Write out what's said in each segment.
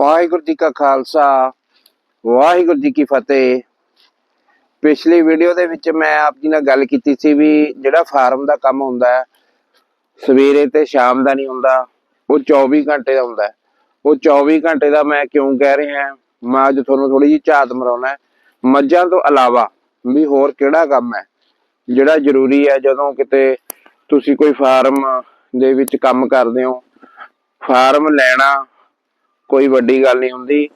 ਵਾਹਿਗੁਰੂ ਜੀ ਕਾ ਖਾਲਸਾ, ਵਾਹਿਗੁਰੂ ਜੀ ਕੀ ਫਤਿਹ। ਪਿਛਲੀ ਵੀਡੀਓ ਦੇ ਵਿੱਚ ਮੈਂ ਆਪ ਜੀ ਨਾਲ ਗੱਲ ਕੀਤੀ ਸੀ ਵੀ ਜਿਹੜਾ ਫਾਰਮ ਦਾ ਕੰਮ ਹੁੰਦਾ ਹੈ, ਸਵੇਰੇ ਤੇ ਸ਼ਾਮ ਦਾ ਨਹੀਂ ਹੁੰਦਾ, ਉਹ 24 ਘੰਟੇ ਦਾ ਹੁੰਦਾ ਉਹ 24 ਘੰਟੇ ਦਾ ਮੈਂ ਕਿਉਂ ਕਹਿ ਰਿਹਾ ਮੈਂ ਅੱਜ ਤੁਹਾਨੂੰ ਥੋੜੀ ਜਿਹੀ ਝਾਤ ਮਰਾਉਣਾ ਮੱਝਾਂ ਤੋਂ ਇਲਾਵਾ ਵੀ ਹੋਰ ਕਿਹੜਾ ਕੰਮ ਹੈ? ਜਿਹੜਾ ਜ਼ਰੂਰੀ ਹੈ, ਜਦੋਂ ਕਿਤੇ ਤੁਸੀਂ ਕੋਈ ਫਾਰਮ ਦੇ ਵਿੱਚ ਕੰਮ ਕਰਦੇ ਹੋ, ਫਾਰਮ ਲੈਣਾ ਕੋਈ ਵੱਡੀ ਗੱਲ ਨਹੀਂ ਹੁੰਦੀ।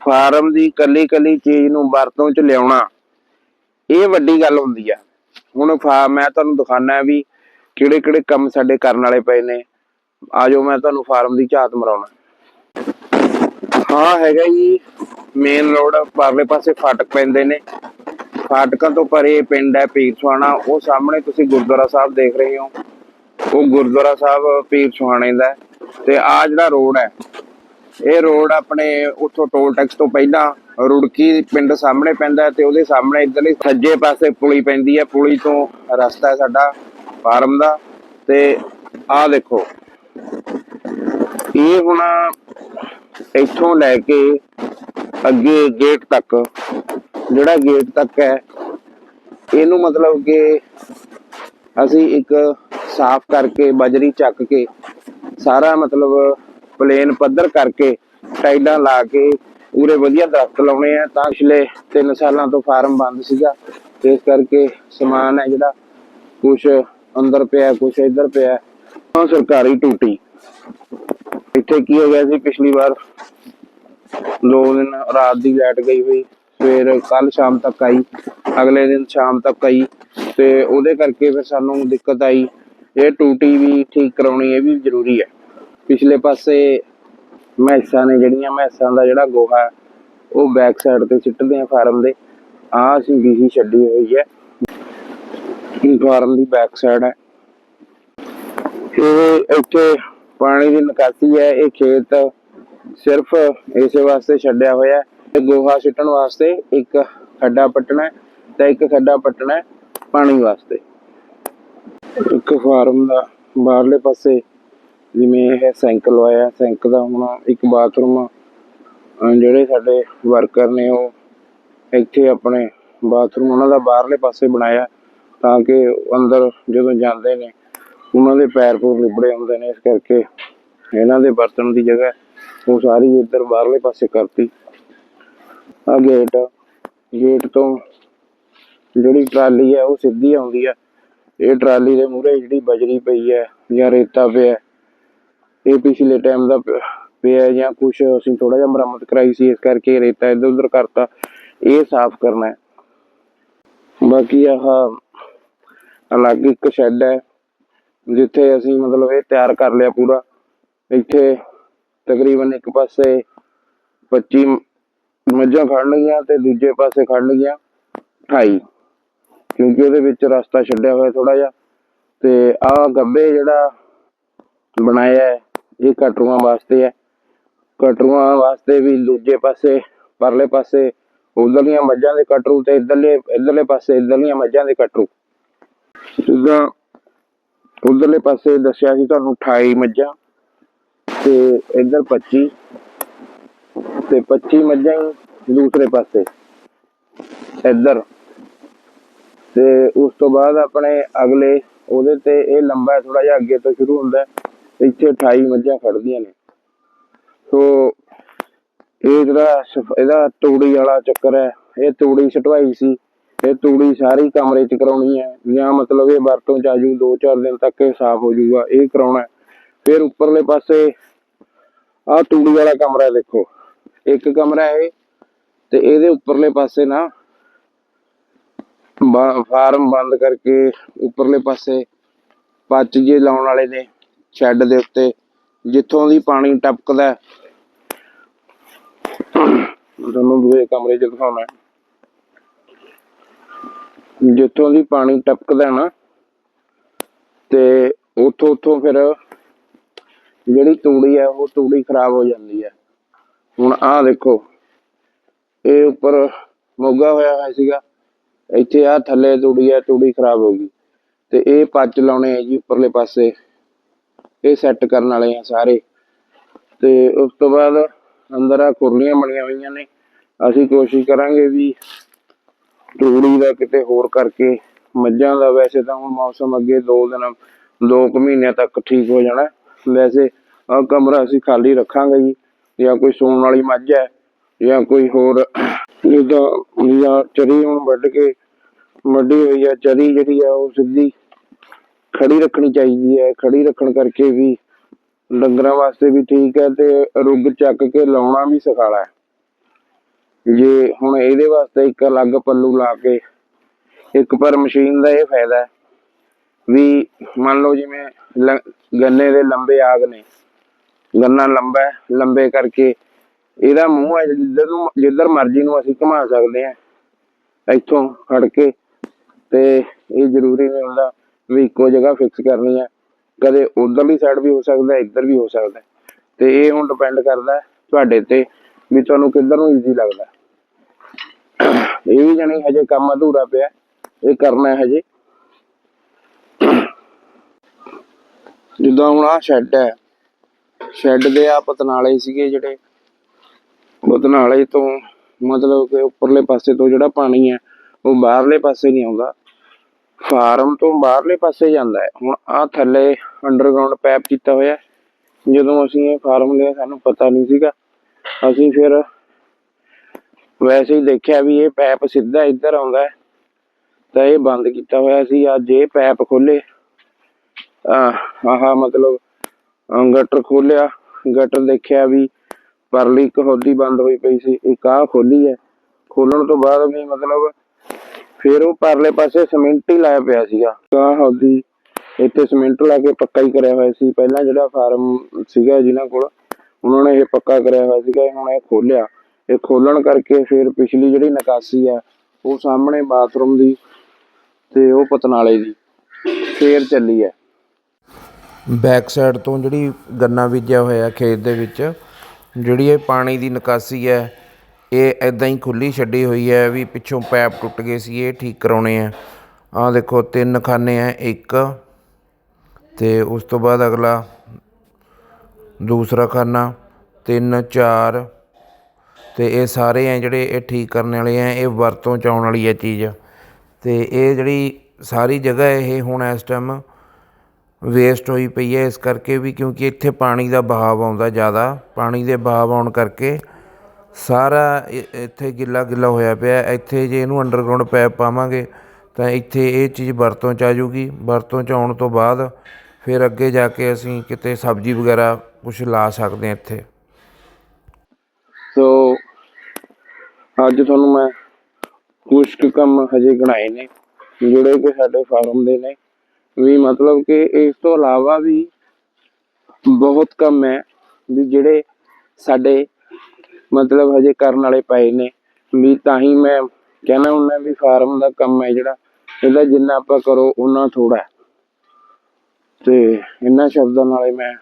ਫਾਰਮ ਦੀ ਕੱਲੀ ਕੱਲੀ ਚੀਜ਼ ਨੂੰ ਵਰਤੋਂ ਚ ਲਿਆਉਣਾ, ਇਹ ਵੱਡੀ ਗੱਲ ਹੁੰਦੀ ਆ। ਹੁਣ ਮੈਂ ਤੁਹਾਨੂੰ ਦਿਖਾਣਾ ਵੀ ਕਿਹੜੇ ਕਿਹੜੇ ਕੰਮ ਸਾਡੇ ਕਰਨ ਵਾਲੇ ਪਏ ਨੇ। ਆਜੋ ਮੈਂ ਤੁਹਾਨੂੰ ਫਾਰਮ ਦੀ ਝਾਤ ਮਰਾਉਣਾ। ਹਾਂ, ਹੈਗਾ ਜੀ ਮੇਨ ਰੋਡ ਪਰਲੇ ਪਾਸੇ ਫਾਟਕ ਪੈਂਦੇ ਨੇ। ਫਾਟਕਾਂ ਤੋਂ ਪਰੇ ਪਿੰਡ ਹੈ ਪੀਰ ਸੁਹਾਣਾ ਉਹ ਸਾਹਮਣੇ ਤੁਸੀਂ ਗੁਰਦੁਆਰਾ ਸਾਹਿਬ ਦੇਖ ਰਹੇ ਹੋ। ਉਹ ਗੁਰਦੁਆਰਾ ਸਾਹਿਬ ਪੀਰ ਸੁਹਾਣੇ ਦਾ ਤੇ ਆ ਜਿਹੜਾ ਰੋਡ ਹੈ ਇਹ ਰੋਡ ਆਪਣੇ ਉੱਥੋਂ ਟੋਲ ਟੈਕਸ ਤੋਂ ਪਹਿਲਾਂ ਰੁੜਕੀ ਪਿੰਡ ਸਾਹਮਣੇ ਪੈਂਦਾ ਤੇ ਉਹਦੇ ਸਾਹਮਣੇ ਇਧਰਲੇ ਸੱਜੇ ਪਾਸੇ ਪੁਲੀ ਪੈਂਦੀ ਹੈ। ਪੁਲੀ ਤੋਂ ਰਸਤਾ ਹੈ ਸਾਡਾ ਫਾਰਮ ਦਾ ਤੇ ਆਹ ਦੇਖੋ। ਇਹ ਹੁਣ ਇੱਥੋਂ ਲੈ ਕੇ ਅੱਗੇ ਗੇਟ ਤੱਕ, ਜਿਹੜਾ ਗੇਟ ਤੱਕ ਹੈ, ਇਹਨੂੰ ਮਤਲਬ ਕਿ ਅਸੀਂ ਇੱਕ ਸਾਫ਼ ਕਰਕੇ, ਬਜਰੀ ਚੱਕ ਕੇ ਸਾਰਾ ਮਤਲਬ ਪਲੇਨ ਪੱਧਰ ਕਰਕੇ ਟਾਈਲਾਂ ਲਾ ਕੇ ਉਰੇ ਵਧੀਆ ਦਰਖਤ ਲਾਉਣੇ ਆ। ਤਾਂ ਪਿਛਲੇ 3 ਸਾਲਾਂ ਤੋਂ ਫਾਰਮ ਬੰਦ ਸੀਗਾ। ਇਸ ਕਰਕੇ ਸਮਾਨ ਹੈ ਜਿਹੜਾ ਕੁਝ ਅੰਦਰ ਪਿਆ ਕੁਝ ਇੱਧਰ ਪਿਆ। ਤਾਂ ਸਰਕਾਰੀ ਟੂਟੀ। ਇੱਥੇ ਕੀ ਹੋ ਗਿਆ ਸੀ, ਪਿਛਲੀ ਵਾਰ ਦੋ ਦਿਨ ਰਾਤ ਦੀ ਲਾਈਟ ਗਈ ਹੋਈ, ਫਿਰ ਕੱਲ ਸ਼ਾਮ ਤੱਕ ਆਈ, ਅਗਲੇ ਦਿਨ ਸ਼ਾਮ ਤੱਕ ਆਈ। ਤੇ ਉਹਦੇ ਕਰਕੇ ਫਿਰ ਸਾਨੂੰ ਦਿੱਕਤ ਆਈ। ਇਹ ਟੂਟੀ ਵੀ ਠੀਕ ਕਰਾਉਣੀ, ਇਹ ਵੀ ਜ਼ਰੂਰੀ ਹੈ। ਪਿਛਲੇ ਪਾਸੇ ਮੈਸਾਂ ਨੇ ਜਿਹੜੀਆਂ ਮੈਸਾਂ ਦਾ ਜਿਹੜਾ ਗੋਹਾ, ਉਹ ਬੈਕ ਸਾਈਡ ਤੇ ਸਿੱਟਦੇ ਆ ਫਾਰਮ ਦੇ। ਆ ਅਸੀਂ ਬੀਹੀ ਛੱਡੀ ਹੋਈ ਹੈ। ਫਾਰਮ ਦੀ ਬੈਕ ਸਾਈਡ ਹੈ। ਇਹ ਇੱਥੇ ਪਾਣੀ ਦੀ ਨਿਕਾਸੀ ਹੈ। ਇਹ ਖੇਤ ਸਿਰਫ ਇਸੇ ਵਾਸਤੇ ਛੱਡਿਆ ਹੋਇਆ ਹੈ। ਗੋਹਾ ਸਿੱਟਣ ਵਾਸਤੇ ਇੱਕ ਖੱਡਾ ਪੱਟਣਾ ਤੇ ਇੱਕ ਖੱਡਾ ਪੱਟਣਾ ਪਾਣੀ ਵਾਸਤੇ। ਇੱਕ ਫਾਰਮ ਦਾ ਬਾਹਰਲੇ ਪਾਸੇ ਜਿਵੇਂ ਇਹ ਸਿੰਕ ਲਵਾਇਆ ਸਿੰਕ ਦਾ ਹੁਣ ਇੱਕ ਬਾਥਰੂਮ ਜਿਹੜੇ ਸਾਡੇ ਵਰਕਰ ਨੇ ਉਹ ਇੱਥੇ ਆਪਣੇ ਬਾਥਰੂਮ ਉਹਨਾਂ ਦਾ ਬਾਹਰਲੇ ਪਾਸੇ ਬਣਾਇਆ ਤਾਂ ਕਿ ਅੰਦਰ ਜਦੋਂ ਜਾਂਦੇ ਨੇ, ਉਹਨਾਂ ਦੇ ਪੈਰ ਪੂਰ ਲਿਬੜੇ ਹੁੰਦੇ ਨੇ, ਇਸ ਕਰਕੇ ਇਹਨਾਂ ਦੇ ਬਰਤਨ ਦੀ ਜਗ੍ਹਾ ਉਹ ਸਾਰੀ ਇੱਧਰ ਬਾਹਰਲੇ ਪਾਸੇ ਕਰਤੀ। ਆ ਗੇਟ ਗੇਟ ਤੋਂ ਜਿਹੜੀ ਟਰਾਲੀ ਹੈ ਉਹ ਸਿੱਧੀ ਆਉਂਦੀ ਹੈ ਇਹ ਟਰਾਲੀ ਦੇ ਮੂਹਰੇ ਜਿਹੜੀ ਬਜਰੀ ਪਈ ਹੈ ਜਾਂ ਰੇਤਾ ਪਿਆ ਇਹ ਪਿਛਲੇ ਟਾਈਮ ਦਾ ਪ- ਪਿਆ ਜਾਂ ਕੁਝ ਅਸੀਂ ਥੋੜਾ ਜਿਹਾ ਮੁਰੰਮਤ ਕਰਾਈ ਸੀ, ਇਸ ਕਰਕੇ ਰੇਤਾ ਇੱਧਰ ਉੱਧਰ ਕਰਤਾ। ਇਹ ਸਾਫ਼ ਕਰਨਾ ਹੈ। ਬਾਕੀ ਆਹ ਅਲੱਗ ਇੱਕ ਸ਼ੈੱਡ ਹੈ, ਜਿੱਥੇ ਅਸੀਂ ਮਤਲਬ ਇਹ ਤਿਆਰ ਕਰ ਲਿਆ ਪੂਰਾ। ਇੱਥੇ ਤਕਰੀਬਨ ਇੱਕ ਪਾਸੇ 25 ਮੱਝਾਂ ਖੜਨਗੀਆਂ ਤੇ ਦੂਜੇ ਪਾਸੇ ਖੜਨਗੀਆਂ 28 ਕਿਉਂਕਿ ਉਹਦੇ ਵਿੱਚ ਰਸਤਾ ਛੱਡਿਆ ਹੋਇਆ ਥੋੜਾ ਜਿਹਾ। ਤੇ ਆਹ ਗੱਬੇ ਜਿਹੜਾ ਬਣਾਇਆ ਹੈ ਇਹ ਕਟਰੂਆਂ ਵਾਸਤੇ ਹੈ। ਕਟਰੂਆਂ ਵਾਸਤੇ ਵੀ ਦੂਜੇ ਪਾਸੇ, ਪਰਲੇ ਪਾਸੇ, ਉਧਰਲੀਆਂ ਮੱਝਾਂ ਦੇ ਕਟਰੂ ਤੇ ਇਧਰਲੇ ਇਧਰਲੇ ਪਾਸੇ, ਇਧਰਲੀਆਂ ਮੱਝਾਂ ਦੇ ਕਟਰੂ। ਜਿੱਦਾਂ ਉਧਰਲੇ ਪਾਸੇ ਦੱਸਿਆ ਸੀ ਤੁਹਾਨੂੰ 28 ਮੱਝਾਂ ਤੇ ਇਧਰ 25 ਤੇ 25 ਮੱਝਾਂ ਹੀ ਦੂਸਰੇ ਪਾਸੇ, ਇੱਧਰ। ਤੇ ਉਸ ਤੋਂ ਬਾਅਦ ਆਪਣੇ ਅਗਲੇ, ਉਹਦੇ ਤੇ ਇਹ ਲੰਬਾ ਥੋੜਾ ਜਿਹਾ ਅੱਗੇ ਤੋਂ ਸ਼ੁਰੂ ਹੁੰਦਾ ਹੈ। ਇੱਥੇ 28 ਮੱਝਾਂ ਖੜਦੀਆਂ ਨੇ। ਸੋ ਇਹ ਜਿਹੜਾ ਸਫ- ਇਹਦਾ ਤੂੜੀ ਵਾਲਾ ਚੱਕਰ ਹੈ, ਇਹ ਤੂੜੀ ਛਟਵਾਈ ਸੀ, ਇਹ ਤੂੜੀ ਸਾਰੀ ਕਮਰੇ 'ਚ ਕਰਾਉਣੀ ਹੈ। ਜਾਂ ਮਤਲਬ ਇਹ ਵਰਤੋਂ 'ਚ ਆਜੂ 2-4 ਦਿਨ ਤੱਕ ਇਹ ਸਾਫ਼ ਹੋ ਜਾਊਗਾ ਇਹ ਕਰਾਉਣਾ ਫਿਰ ਉੱਪਰਲੇ ਪਾਸੇ ਆਹ ਤੂੜੀ ਵਾਲਾ ਕਮਰਾ ਦੇਖੋ। ਇੱਕ ਕਮਰਾ ਹੈ ਇਹ, ਤੇ ਇਹਦੇ ਉੱਪਰਲੇ ਪਾਸੇ ਨਾ ਬਾ- ਫਾਰਮ ਬੰਦ ਕਰਕੇ ਉੱਪਰਲੇ ਪਾਸੇ ਪੱਚ ਜੇ ਲਾਉਣ ਵਾਲੇ ਨੇ। ਸ਼ੈੱਡ ਦੇ ਉੱਤੇ, ਜਿੱਥੋਂ ਦੀ ਪਾਣੀ ਟਪਕਦਾ ਤੁਹਾਨੂੰ ਦੂਏ ਕਮਰੇ 'ਚ ਦਿਖਾਉਣਾ ਜਿੱਥੋਂ ਦੀ ਪਾਣੀ ਟਪਕਦਾ ਨਾ, ਤੇ ਉੱਥੋਂ ਉੱਥੋਂ ਫਿਰ ਜਿਹੜੀ ਤੂੜੀ ਹੈ, ਉਹ ਤੂੜੀ ਖਰਾਬ ਹੋ ਜਾਂਦੀ ਹੈ। ਹੁਣ ਆਹ ਦੇਖੋ, ਇਹ ਉੱਪਰ ਮੋਗਾ ਹੋਇਆ ਹੋਇਆ ਸੀਗਾ। ਇੱਥੇ ਆ ਥੱਲੇ ਤੂੜੀ ਹੈ, ਤੂੜੀ ਖਰਾਬ ਹੋ ਗਈ। ਤੇ ਇਹ ਪੱਚ ਲਾਉਣੇ ਆ ਜੀ, ਉੱਪਰਲੇ ਪਾਸੇ। ਇਹ ਸੈੱਟ ਕਰਨ ਵਾਲੇ ਆ ਸਾਰੇ। ਤੇ ਉਸ ਤੋਂ ਬਾਅਦ ਅੰਦਰ ਆ ਕੁਰਲੀਆਂ ਬਣੀਆਂ ਹੋਈਆਂ ਨੇ। ਅਸੀਂ ਕੋਸ਼ਿਸ਼ ਕਰਾਂਗੇ ਵੀ ਤੂੜੀ ਦਾ ਕਿਤੇ ਹੋਰ ਕਰਕੇ, ਮੱਝਾਂ ਦਾ ਵੈਸੇ ਤਾਂ ਹੁਣ ਮੌਸਮ ਅੱਗੇ 2 ਦਿਨ 2 ਮਹੀਨਿਆਂ ਤੱਕ ਠੀਕ ਹੋ ਜਾਣਾ। ਵੈਸੇ ਆ ਕਮਰਾ ਅਸੀਂ ਖਾਲੀ ਰੱਖਾਂਗੇ ਜੀ, ਜਾਂ ਕੋਈ ਸੌਣ ਵਾਲੀ ਮੱਝ ਹੈ, ਜਾਂ ਕੋਈ ਹੋਰ ਜਿੱਦਾਂ, ਜਾਂ ਚਰੀ ਹੁਣ ਵੱਢ ਕੇ, ਵੱਢੀ ਹੋਈ ਆ ਚਰੀ ਜਿਹੜੀ ਆ ਉਹ ਸਿੱਧੀ ਖੜੀ ਰੱਖਣੀ ਚਾਹੀਦੀ ਹੈ, ਖੜੀ ਰੱਖਣ ਕਰਕੇ ਵੀ ਡੰਗਰਾਂ ਵਾਸਤੇ ਵੀ ਠੀਕ ਹੈ ਤੇ ਰੁੱਗ ਚੱਕ ਕੇ ਲਾਉਣਾ ਵੀ ਸਖਾਲਾ ਹੈ। ਜੇ ਹੁਣ ਇਹਦੇ ਵਾਸਤੇ ਇੱਕ ਅਲੱਗ ਪੱਲੂ ਲਾ ਕੇ ਇੱਕ ਪਰ ਮਸ਼ੀਨ ਦਾ ਇਹ ਫਾਇਦਾ ਹੈ ਵੀ ਮੰਨ ਲਓ ਜਿਵੇਂ ਲ- ਗੰਨੇ ਦੇ ਲੰਬੇ ਆਗ ਨੇ, ਗੰਨਾ ਲੰਬਾ ਹੈ, ਲੰਬੇ ਕਰਕੇ ਇਹਦਾ ਮੂੰਹ ਹੈ, ਜਿੱਧਰ ਨੂੰ, ਜਿੱਧਰ ਮਰਜ਼ੀ ਨੂੰ ਅਸੀਂ ਘੁਮਾ ਸਕਦੇ ਹਾਂ, ਇੱਥੋਂ ਫੜ ਕੇ ਤੇ ਇਹ ਜ਼ਰੂਰੀ ਨਹੀਂ ਹੁੰਦਾ ਵੀ ਇੱਕੋ ਜਗ੍ਹਾ ਫਿਕਸ ਕਰਨੀ ਹੈ। ਕਦੇ ਉਧਰਲੀ ਸਾਈਡ ਵੀ ਹੋ ਸਕਦਾ ਇੱਧਰ ਵੀ ਹੋ ਸਕਦਾ ਤੇ ਇਹ ਹੁਣ ਡਿਪੈਂਡ ਕਰਦਾ ਤੁਹਾਡੇ ਤੇ ਵੀ ਤੁਹਾਨੂੰ ਕਿੱਧਰ ਨੂੰ ਈਜ਼ੀ ਲੱਗਦਾ ਇਹ ਵੀ ਜਾਣੀ ਹਜੇ ਕੰਮ ਅਧੂਰਾ ਪਿਆ ਇਹ ਕਰਨਾ ਹੈ ਹਜੇ। ਜਿੱਦਾਂ ਹੁਣ ਆ ਸ਼ੈੱਡ ਹੈ ਸ਼ੈੱਡ ਦੇ ਆ ਪਤਨਾਲੇ ਸੀਗੇ ਜਿਹੜੇ। ਪਤਨਾਲੇ ਤੋਂ ਮਤਲਬ ਕਿ ਉੱਪਰਲੇ ਪਾਸੇ ਤੋਂ ਜਿਹੜਾ ਪਾਣੀ ਹੈ, ਉਹ ਬਾਹਰਲੇ ਪਾਸੇ ਨਹੀਂ ਆਉਂਦਾ। ਫਾਰਮ ਤੋਂ ਬਾਹਰਲੇ ਪਾਸੇ ਜਾਂਦਾ ਹੈ। ਹੁਣ ਆ ਥੱਲੇ ਅੰਡਰਗਰਾਉਂਡ ਪੈਪ ਕੀਤਾ ਹੋਇਆ ਜਦੋਂ ਅਸੀਂ ਇਹ ਫਾਰਮ ਲਿਆ, ਸਾਨੂੰ ਪਤਾ ਨਹੀਂ ਸੀਗਾ। ਅਸੀਂ ਫਿਰ ਵੈਸੇ ਹੀ ਦੇਖਿਆ ਵੀ ਇਹ ਪੈਪ ਸਿੱਧਾ ਇੱਧਰ ਆਉਂਦਾ ਹੈ। ਤਾਂ ਇਹ ਬੰਦ ਕੀਤਾ ਹੋਇਆ ਸੀ। ਅੱਜ ਇਹ ਪੈਪ ਖੋਲੇ ਆਹ ਮਤਲਬ ਗਟਰ ਖੋਲਿਆ ਗਟਰ ਦੇਖਿਆ ਵੀ ਪਰਲੀ ਇੱਕ ਹੌਦੀ ਬੰਦ ਹੋਈ ਪਈ ਸੀ। ਇੱਕ ਆਹ ਖੋਲੀ ਹੈ। ਖੋਲਣ ਤੋਂ ਬਾਅਦ ਵੀ ਮਤਲਬ ਫਿਰ ਉਹ ਪਰਲੇ ਪਾਸੇ ਸੀਮੈਂਟ ਹੀ ਲਾਇਆ ਪਿਆ ਸੀਗਾ। ਆਹ ਹੌਦੀ ਇੱਥੇ ਸੀਮੈਂਟ ਲਾ ਕੇ ਪੱਕਾ ਹੀ ਕਰਿਆ ਹੋਇਆ ਸੀ। ਪਹਿਲਾਂ ਜਿਹੜਾ ਫਾਰਮ ਸੀਗਾ ਜਿਨ੍ਹਾਂ ਕੋਲ, ਉਹਨਾਂ ਨੇ ਇਹ ਪੱਕਾ ਕਰਿਆ ਹੋਇਆ ਸੀਗਾ ਹੁਣ ਇਹ ਖੋਲਿਆ। ਇਹ ਖੋਲਣ ਕਰਕੇ ਫਿਰ ਪਿਛਲੀ ਜਿਹੜੀ ਨਿਕਾਸੀ ਆ, ਉਹ ਸਾਹਮਣੇ ਬਾਥਰੂਮ ਦੀ ਤੇ ਉਹ ਪਤਨਾਲੇ ਦੀ, ਫੇਰ ਚੱਲੀ ਹੈ ਬੈਕ ਸਾਈਡ ਤੋਂ ਜਿਹੜੀ ਗੰਨਾ ਬੀਜਿਆ ਹੋਇਆ ਖੇਤ ਦੇ ਵਿੱਚ, ਜਿਹੜੀ ਇਹ ਪਾਣੀ ਦੀ ਨਿਕਾਸੀ ਹੈ ਇਹ ਇੱਦਾਂ ਹੀ ਖੁੱਲ੍ਹੀ ਛੱਡੀ ਹੋਈ ਹੈ ਵੀ ਪਿੱਛੋਂ ਪੈਪ ਟੁੱਟ ਗਏ ਸੀ, ਇਹ ਠੀਕ ਕਰਾਉਣੇ ਆ। ਆਹ ਦੇਖੋ, ਤਿੰਨ ਖਾਨੇ ਆ, ਇੱਕ ਤੇ ਉਸ ਤੋਂ ਬਾਅਦ ਅਗਲਾ ਦੂਸਰਾ ਖਾਨਾ, ਤਿੰਨ, ਚਾਰ ਤੇ ਇਹ ਸਾਰੇ ਆ ਜਿਹੜੇ ਇਹ ਠੀਕ ਕਰਨ ਵਾਲੇ ਆ, ਇਹ ਵਰਤੋਂ ਚ ਆਉਣ ਵਾਲੀ ਹੈ ਚੀਜ਼। ਤੇ ਇਹ ਜਿਹੜੀ ਸਾਰੀ ਜਗ੍ਹਾ ਇਹ ਹੁਣ ਇਸ ਟਾਈਮ ਵੇਸਟ ਹੋਈ ਪਈ ਹੈ, ਇਸ ਕਰਕੇ ਵੀ ਕਿਉਂਕਿ ਇੱਥੇ ਪਾਣੀ ਦਾ ਬਹਾਵ ਆਉਂਦਾ ਜ਼ਿਆਦਾ, ਪਾਣੀ ਦੇ ਬਹਾਵ ਆਉਣ ਕਰਕੇ ਸਾਰਾ ਇ- ਇੱਥੇ ਗਿੱਲਾ ਗਿੱਲਾ ਹੋਇਆ ਪਿਆ। ਇੱਥੇ ਜੇ ਇਹਨੂੰ ਅੰਡਰਗਰਾਊਂਡ ਪੈਪ ਪਾਵਾਂਗੇ ਤਾਂ ਇੱਥੇ ਇਹ ਚੀਜ਼ ਵਰਤੋਂ ਚ ਆ ਜੂਗੀ ਵਰਤੋਂ ਚ ਆਉਣ ਤੋਂ ਬਾਅਦ ਫਿਰ ਅੱਗੇ ਜਾ ਕੇ ਅਸੀਂ ਕਿਤੇ ਸਬਜ਼ੀ ਵਗੈਰਾ ਕੁਛ ਲਾ ਸਕਦੇ ਹਾਂ ਇੱਥੇ। ਸੋ, ਅੱਜ ਤੁਹਾਨੂੰ ਮੈਂ ਕੁਛ ਕੁ ਕੰਮ ਹਜੇ ਗਣਾਏ ਨੇ, ਜਿਹੜੇ ਕਿ ਸਾਡੇ ਫਾਰਮ ਦੇ ਨੇ। ਵੀ ਮਤਲਬ ਕਿ ਇਸ ਤੋਂ ਇਲਾਵਾ ਵੀ ਬਹੁਤ ਕੰਮ ਹੈ ਵੀ ਜਿਹੜੇ ਸਾਡੇ ਮਤਲਬ ਹਜੇ ਕਰਨ ਵਾਲੇ ਪਏ ਨੇ। ਵੀ ਤਾਂ ਹੀ ਮੈਂ ਕਹਿਣਾ ਹੁੰਦਾ ਵੀ ਫਾਰਮ ਦਾ ਕੰਮ ਹੈ ਜਿਹੜਾ, ਇਹਦਾ ਜਿੰਨਾ ਆਪਾਂ ਕਰੋ ਉਹਨਾਂ ਥੋੜਾ ਤੇ ਇਹਨਾਂ ਸ਼ਬਦਾਂ ਨਾਲੇ ਮੈਂ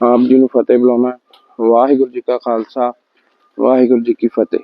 ਆਪ ਜੀ ਨੂੰ ਫਤਿਹ ਬੁਲਾਉਣਾ ਵਾਹਿਗੁਰੂ ਜੀ ਕਾ ਖਾਲਸਾ, ਵਾਹਿਗੁਰੂ ਜੀ ਕੀ ਫਤਿਹ।